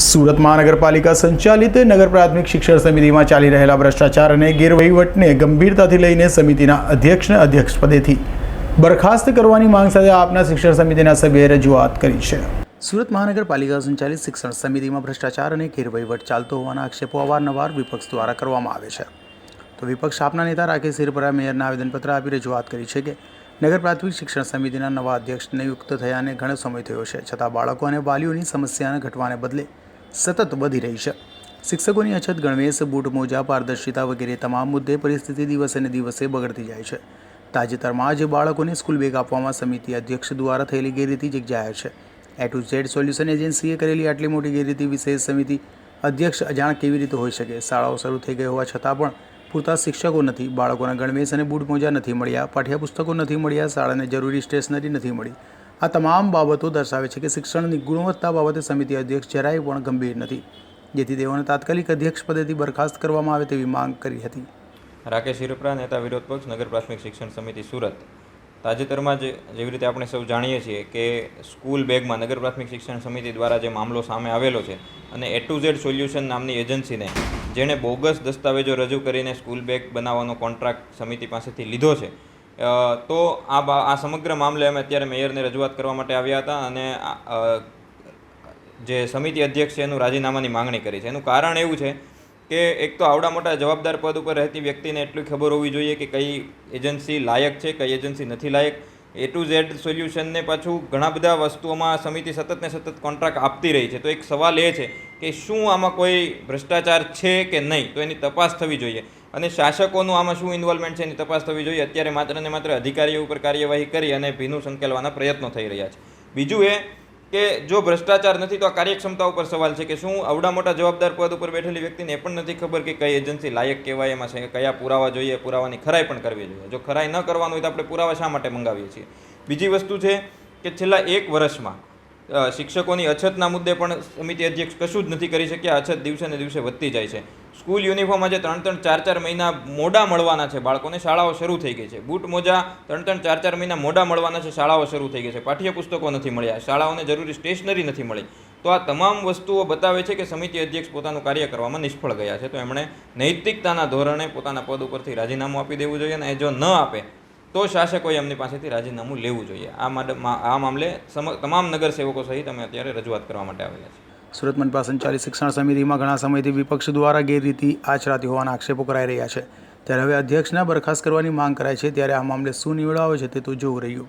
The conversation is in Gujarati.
સુરત મહાનગરપાલિકા સંચાલિત નગર પ્રાથમિક શિક્ષણ સમિતિમાં ચાલી રહેલા ભ્રષ્ટાચાર અને ગેરવહીવટને ગંભીરતાથી લઈને સમિતિના અધ્યક્ષને અધ્યક્ષપદેથી બરખાસ્ત કરવાની માંગ સાથે આપના શિક્ષણ સમિતિના સભ્યએ રજૂઆત કરી છે. સુરત મહાનગરપાલિકા સંચાલિત શિક્ષણ સમિતિમાં ભ્રષ્ટાચાર અને ગેરવહીવટ ચાલતો હોવાના આક્ષેપો અવારનવાર વિપક્ષ દ્વારા કરવામાં આવે છે. તો વિપક્ષ આપના નેતા રાકેશ સિરપરા મેયરને આવેદનપત્ર આપી રજૂઆત કરી છે કે નગર પ્રાથમિક શિક્ષણ સમિતિના નવા અધ્યક્ષ નિયુક્ત થયાને ઘણો સમય થયો છે. છતાં બાળકો અને વાલીઓની સમસ્યાને ઘટવાને બદલે સતત વધી રહી છે. શિક્ષકોની અછત ગણવેશ, બૂટ મોજા, પારદર્શિતા વગેરે તમામ મુદ્દે પરિસ્થિતિ દિવસે ને દિવસે બગડતી જાય છે. તાજેતરમાં જ બાળકોને સ્કૂલ બેગ આપવામાં સમિતિ અધ્યક્ષ દ્વારા થયેલી ગેરરીતિ જ એક જાહેર છે. એ ટુ ઝેડ સોલ્યુશન એજન્સીએ કરેલી આટલી મોટી ગેરરીતિ વિશેષ સમિતિ અધ્યક્ષ અજાણ કેવી રીતે હોઈ શકે? શાળાઓ શરૂ થઈ ગઈ હોવા છતાં પણ પૂરતા શિક્ષકો નથી. બાળકોના ગણવેશ અને બૂટ મોજા નથી મળ્યા. પાઠ્યપુસ્તકો નથી મળ્યા. શાળાને જરૂરી સ્ટેશનરી નથી મળી. આ તમામ બાબતો દર્શાવે છે કે શિક્ષણની ગુણવત્તા બાબતે સમિતિ અધ્યક્ષ જરાય પણ ગંભીર નથી, જેથી તેઓને તાત્કાલિક અધ્યક્ષ પદેથી બરખાસ્ત કરવામાં આવે તેવી માંગ કરી હતી. રાકેશ હિરપરા, નેતા વિરોધ પક્ષ, નગર પ્રાથમિક શિક્ષણ સમિતિ, સુરત. તાજેતરમાં જ જેવી રીતે આપણે સૌ જાણીએ છીએ કે સ્કૂલ બેગમાં નગર પ્રાથમિક શિક્ષણ સમિતિ દ્વારા જે મામલો સામે આવેલો છે અને એ ટુ ઝેડ સોલ્યુશન નામની એજન્સીને જેણે બોગસ દસ્તાવેજો રજૂ કરીને સ્કૂલ બેગ બનાવવાનો કોન્ટ્રાક્ટ સમિતિ પાસેથી લીધો છે તો આ આ સમગ્ર મામલે અમે અત્યારે મેયરને રજૂઆત કરવા માટે આવ્યા હતા અને જે સમિતિ અધ્યક્ષ છે એનું રાજીનામાની માંગણી કરી છે. એનું કારણ એવું છે કે એક તો આવડા મોટા જવાબદાર પદ ઉપર રહેતી વ્યક્તિને એટલી ખબર હોવી જોઈએ કે કઈ એજન્સી લાયક છે, કઈ એજન્સી નથી લાયક. એ ટુ ઝેડ સોલ્યુશનને પાછું ઘણા બધા વસ્તુઓમાં સમિતિ સતત ને સતત કોન્ટ્રાક્ટ આપતી રહી છે. તો એક સવાલ એ છે કે શું આમાં કોઈ ભ્રષ્ટાચાર છે કે નહીં? તો એની તપાસ થવી જોઈએ. અને શાસકોનું આમાં શું ઇન્વોલ્વમેન્ટ છે એની તપાસ થવી જોઈએ? અત્યારે માત્ર ને માત્ર અધિકારીઓ ઉપર કાર્યવાહી કરી અને ભીનું સંકેલવાના પ્રયત્નો થઈ રહ્યા છે. બીજું એ કે જો ભ્રષ્ટાચાર નથી, તો આ કાર્યક્ષમતા ઉપર સવાલ છે કે શું અવડા મોટા જવાબદાર પદ ઉપર બેઠેલી વ્યક્તિને એ પણ નથી ખબર કે કઈ એજન્સી લાયક કહેવાય, એમાં છે, કયા પુરાવા જોઈએ, પુરાવાની ખરાઈ પણ કરવી જોઈએ. જો ખરાઈ ન કરવાનું હોય તો આપણે પુરાવા શા માટે મંગાવીએ છીએ? બીજી વસ્તુ છે કે છેલ્લા એક વર્ષમાં શિક્ષકોની અછતના મુદ્દે પણ સમિતિ અધ્યક્ષ કશું જ નથી કરી શક્યા. અછત દિવસે ને દિવસે વધતી જાય છે. સ્કૂલ યુનિફોર્મ આજે ત્રણ ત્રણ ચાર ચાર મહિના મોડા મળવાના છે. બાળકોને શાળાઓ શરૂ થઈ ગઈ છે. બૂટ મોજા ત્રણ ત્રણ ચાર ચાર મહિના મોડા મળવાના છે. શાળાઓ શરૂ થઈ ગઈ છે. પાઠ્યપુસ્તકો નથી મળ્યા. શાળાઓને જરૂરી સ્ટેશનરી નથી મળી. તો આ તમામ વસ્તુઓ બતાવે છે કે સમિતિ અધ્યક્ષ પોતાનું કાર્ય કરવામાં નિષ્ફળ ગયા છે. તો એમણે નૈતિકતાના ધોરણે પોતાના પદ ઉપરથી રાજીનામું આપી દેવું જોઈએ અને એ જો ન આપે તો શાસકોએ એમની પાસેથી રાજીનામું લેવું જોઈએ. આ આ મામલે તમામ નગરસેવકો સહિત અમે અત્યારે રજૂઆત કરવા માટે આવેલા છીએ. સુરત મનપા સંચાલિત શિક્ષણ સમિતિમાં ઘણા સમયથી વિપક્ષ દ્વારા ગેરરીતિ આચરાતી હોવાના આક્ષેપો કરાઈ રહ્યા છે. ત્યારે હવે અધ્યક્ષના બરખાસ્ત કરવાની માંગ કરાય છે, ત્યારે આ મામલે શું નિવડાવે છે તે તો જોવું રહ્યું.